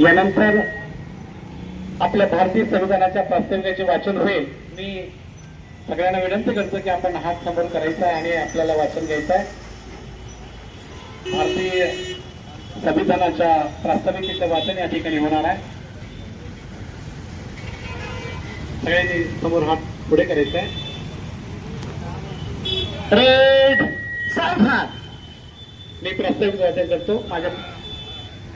यानंतर आपल्या भारतीय संविधानाच्या प्रास्ताविकाचे वाचन होईल. मी सगळ्यांना विनंती करतो की आपण हात समोर करायचा आहे आणि आपल्याला वाचन घ्यायचं आहे भारतीय संविधानाच्या प्रास्ताविकेचं वाचन या ठिकाणी होणार आहे. सगळ्यांनी समोर हात पुढे करायचा आहे रेड सावधान मी प्रास्ताविक वाचन करतो. माझ्या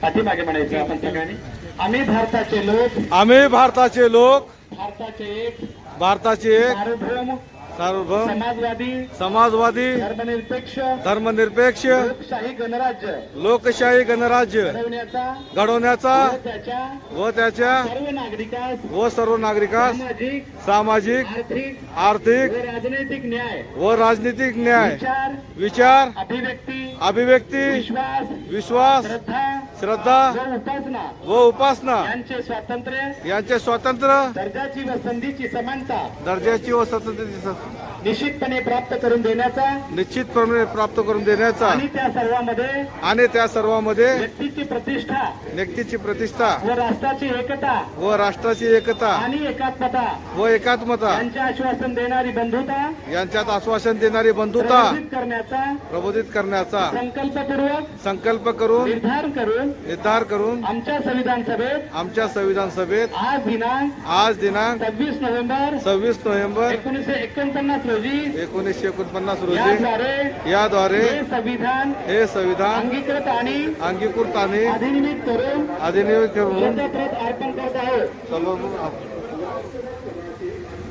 पाठीमागे म्हणायचं आपण सगळ्यांनी. आम्ही भारताचे लोक आम्ही भारताचे लोक भारताचे एक भारताचे एक सार्वभौम सार्वभौम समाजवादी समाजवादी धर्मनिरपेक्ष धर्मनिरपेक्ष लोकशाही गणराज्य. लोकशाही गणराज्य घडवण्याचा घडवण्याचा व त्याच्या व त्याच्या सर्व नागरिकास व सर्व नागरिकास सामाजिक सामाजिक आर्थिक आर्थिक व राजनैतिक न्याय. व राजनीतिक न्याय. विचार विचार अभिव्यक्ती अभिव्यक्ती विश्वास विश्वास श्रद्धा श्रद्धा व उपासना व उपासना यांचे स्वातंत्र्य यांचे स्वातंत्र्य दर्जाची व संधीची समानता दर्जाची व स्वतंत्रतेची निश्चितपणे प्राप्त करून देण्याचा निश्चितपणे प्राप्त करून देण्याचा आणि त्या सर्वांमध्ये आणि त्या सर्वांमध्ये व्यक्तीची प्रतिष्ठा व्यक्तीची प्रतिष्ठा व राष्ट्राची एकता व राष्ट्राची एकता आणि एकात्मता व एकात्मता यांचे आश्वासन देणारी बंधुता यांच्यात आश्वासन देणारी बंधुता प्रबोधित करण्याचा प्रबोधित करण्याचा संकल्पपूर्वक संकल्प करून निर्धार करून निर्धार करून आमच्या संविधान सभेत आमच्या संविधान सभेत आज दिनांक आज दिनांक सव्वीस नोव्हेंबर सव्वीस नोव्हेंबर एकोणीसशे एकोणपन्नास रोजी एकोणीसशे एकोणपन्नास रोजी याद्वारे संविधान हे संविधान अंगीकृत आणि अंगीकृत आणि अधिनियमित करून अधिनियमित करून अर्पण करत आहोत.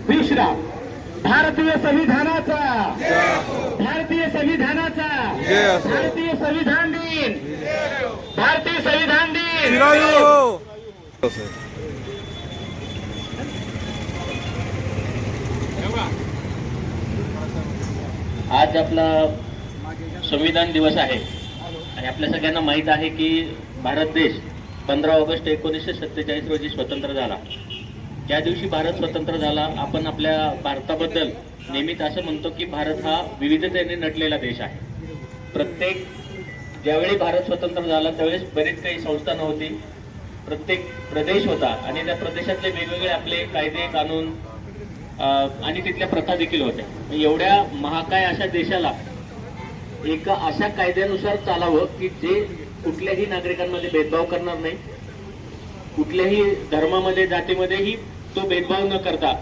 विश्राम. भारतीय संविधानाचा. भारतीय संविधानाचा. भारतीय संविधान दिन. भारतीय संविधान दिन चिरायू हो आज आपला संविधान दिवस आहे. आणि आपल्या सगळ्यांना माहीत आहे की भारत देश पंधरा ऑगस्ट एकोणीसशे सत्तेचाळीस रोजी स्वतंत्र झाला. ज्या दिवशी भारत स्वतंत्र झाला आपण आपल्या भारताबद्दल नेहमीच असं म्हणतो की भारत हा विविधतेने नटलेला देश आहे. प्रत्येक ज्यावेळी भारत स्वतंत्र झाला त्यावेळेस बरीच काही संस्था नव्हती. प्रत्येक प्रदेश होता आणि त्या प्रदेशातले वेगवेगळे आपले कायदे कानून आणि तिथल्या प्रथा देखील होत्या. एवढ्या महाकाय अशा देशाला एका अशा कायद्यानुसार चालावं की जे कुठल्याही नागरिकांमध्ये भेदभाव करणार नाही कुठल्याही धर्मामध्ये जातीमध्येही तो भेदभाव न करता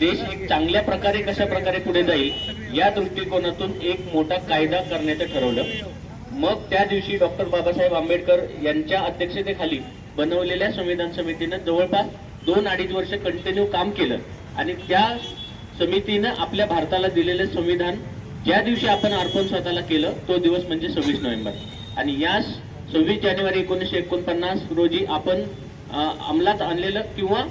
देश एक चांगल्या प्रकारे कशा प्रकारे पुढे जाईल या दृष्टिकोनातून एक मोठा कायदा करण्याचं ठरवलं. मग त्या दिवशी डॉक्टर बाबासाहेब आंबेडकर यांच्या अध्यक्षतेखाली बनवलेल्या संविधान समितीनं जवळपास दोन अडीच वर्ष कंटिन्यू काम केलं. आणि त्या समितीनं आपल्या भारताला दिलेलं संविधान ज्या दिवशी आपण अर्पण स्वतःला केलं तो दिवस म्हणजे सव्वीस नोव्हेंबर. आणि या सव्वीस जानेवारी एकोणीसशे एकोणपन्नास रोजी आपण अंमलात आणलेलं किंवा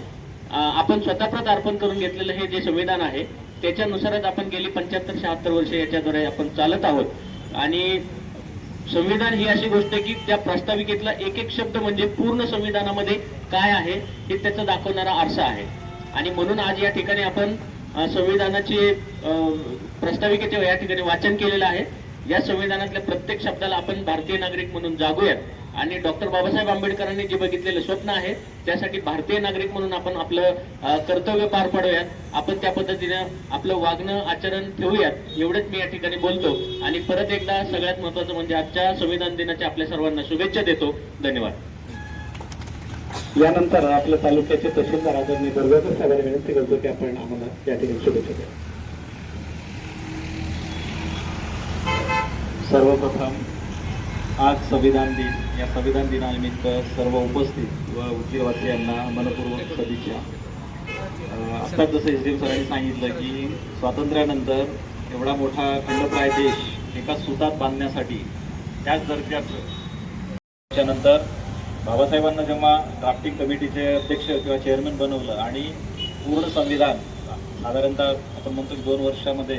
आपण स्वतःप्रत अर्पण करून घेतलेलं हे जे संविधान आहे त्याच्यानुसारच आपण गेली पंच्याहत्तर शहात्तर वर्ष याच्याद्वारे आपण चालत आहोत. आणि संविधान ही अशी गोष्ट आहे की त्या प्रास्ताविकेतला एक एक शब्द म्हणजे पूर्ण संविधानामध्ये काय आहे हे त्याचा दाखवणारा आरसा आहे. आणि म्हणून आज या ठिकाणी आपण संविधानाची संविधानाचे या ठिकाणी वाचन केलेलं आहे. या संविधानातल्या प्रत्येक शब्दाला आपण भारतीय नागरिक म्हणून जागूयात. आणि डॉक्टर बाबासाहेब आंबेडकरांनी जे बघितलेलं स्वप्न आहे त्यासाठी भारतीय नागरिक म्हणून आपण आपलं कर्तव्य पार पाडूयात. आपण त्या पद्धतीनं आपलं वागणं आचरण ठेवूयात. एवढंच मी या ठिकाणी बोलतो. आणि परत एकदा सगळ्यात महत्वाचं म्हणजे आजच्या संविधान दिनाच्या आपल्या सर्वांना शुभेच्छा देतो. धन्यवाद. यानंतर आपल्या तालुक्याचे तहसीलदार आदरणीय दुर्गाकर साहेबांना विनंती करतो की आपण आम्हाला या ठिकाणी शुभेच्छा द्या. सर्वप्रथम आज संविधान दिन. या संविधान दिनानिमित्त सर्व उपस्थित व उद्योगवासियांना मनपूर्वक सदिच्छा. आत्ताच जसं एस डी एम सरांनी सांगितलं की स्वातंत्र्यानंतर एवढा मोठा खंडप्राय देश एका सुतात बांधण्यासाठी त्याच दर्जाचं. त्यानंतर बाबासाहेबांना जेव्हा ड्राफ्टिंग कमिटीचे अध्यक्ष किंवा चेअरमन बनवलं आणि पूर्ण संविधान साधारणतः आपण म्हणतो की दोन वर्षामध्ये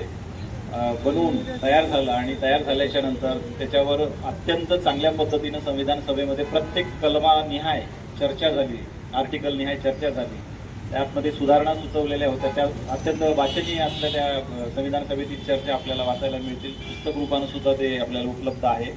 बनवून तयार झालं आणि तयार झाल्याच्यानंतर त्याच्यावर अत्यंत चांगल्या पद्धतीनं संविधान सभेमध्ये प्रत्येक कलमानिहाय चर्चा झाली आर्टिकल निहाय चर्चा झाली. त्यामध्ये सुधारणा सुचवलेल्या होत्या त्या अत्यंत वाचनीय असल्या त्या संविधान सभेतील चर्चा आपल्याला वाचायला मिळतील. पुस्तक रूपानं सुद्धा ते आपल्याला उपलब्ध आहे.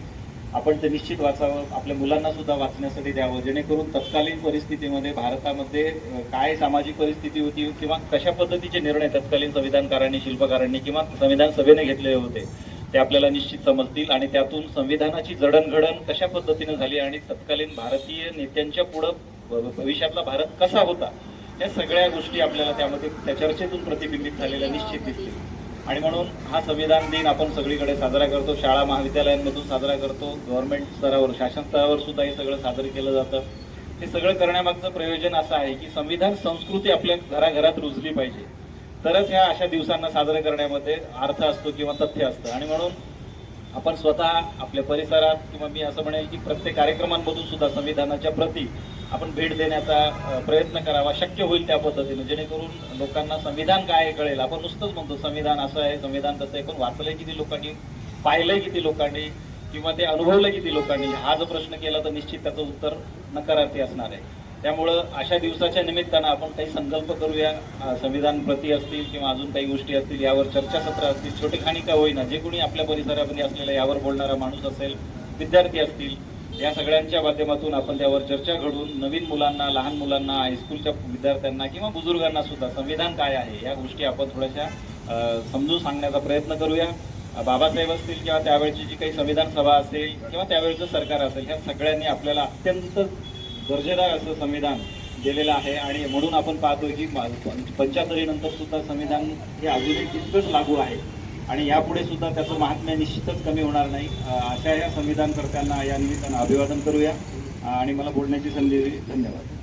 आपण ते निश्चित वाचावं आपल्या मुलांना सुद्धा वाचण्यासाठी द्यावं जेणेकरून तत्कालीन परिस्थितीमध्ये भारतामध्ये काय सामाजिक परिस्थिती होती किंवा कशा पद्धतीचे निर्णय तत्कालीन संविधानकारांनी शिल्पकारांनी किंवा संविधान सभेने घेतलेले होते ते आपल्याला निश्चित समजतील आणि त्यातून संविधानाची जडणघडण कशा पद्धतीने झाली आणि तत्कालीन भारतीय नेत्यांच्या पुढं भविष्यातला भारत कसा होता या सगळ्या गोष्टी आपल्याला त्यामध्ये त्या चर्चेतून प्रतिबिंबित झालेल्या निश्चित दिसतील. आणि म्हणून हा संविधान दिन आपण सगळीकडे साजरा करतो. शाळा महाविद्यालयांमधून साजरा करतो. गव्हर्नमेंट स्तरावर शासन स्तरावर सुद्धा हे सगळं साजरं केलं जातं. हे सगळं करण्यामागचं प्रयोजन असं आहे की संविधान संस्कृती आपल्या घराघरात रुजली पाहिजे. तरच ह्या अशा दिवसांना साजरे करण्यामध्ये अर्थ असतो किंवा तथ्य असतं. आणि म्हणून आपण स्वतः आपल्या परिसरात किंवा मी असं म्हणेल की प्रत्येक कार्यक्रमांमधून सुद्धा संविधानाच्या प्रती आपण भेट देण्याचा प्रयत्न करावा शक्य होईल त्या पद्धतीने. जेणेकरून लोकांना संविधान काय कळेल? आपण नुसतंच म्हणतो संविधान असं आहे संविधान तसं आहे पण वाचलंय किती लोकांनी पाहिलंय किती लोकांनी किंवा ते अनुभवलं किती लोकांनी? हा जो प्रश्न केला तर निश्चित त्याचं उत्तर नकारार्थी असणार आहे. त्यामुळं अशा दिवसाच्या निमित्तानं आपण काही संकल्प करूया. संविधान प्रती असतील किंवा अजून काही गोष्टी असतील यावर चर्चासत्र असतील छोटे खाणी का होईना जे कोणी आपल्या परिसरामध्ये असलेला यावर बोलणारा माणूस असेल विद्यार्थी असतील या सगळ्यांच्या माध्यमातून आपण त्यावर चर्चा घडून नवीन मुलांना लहान मुलांना हायस्कूलच्या विद्यार्थ्यांना किंवा बुजुर्गांना सुद्धा संविधान काय आहे या गोष्टी आपण थोड्याशा समजून सांगण्याचा प्रयत्न करूया. बाबासाहेब असतील किंवा त्यावेळची जी काही संविधान सभा असेल किंवा त्यावेळचं सरकार असेल ह्या सगळ्यांनी आपल्याला अत्यंत दर्जेदार असं संविधान दिलेलं आहे आणि म्हणून आपण पाहतो की पंच्याहत्तरीनंतर सुद्धा संविधान हे अजूनही तितकंच लागू आहे. आणि यापुढे सुद्धा त्याचं महात्म्य निश्चितच कमी होणार नाही. अशा या संविधानकर्त्यांना या निमित्तानं अभिवादन करूया. आणि मला बोलण्याची संधी दिली. धन्यवाद.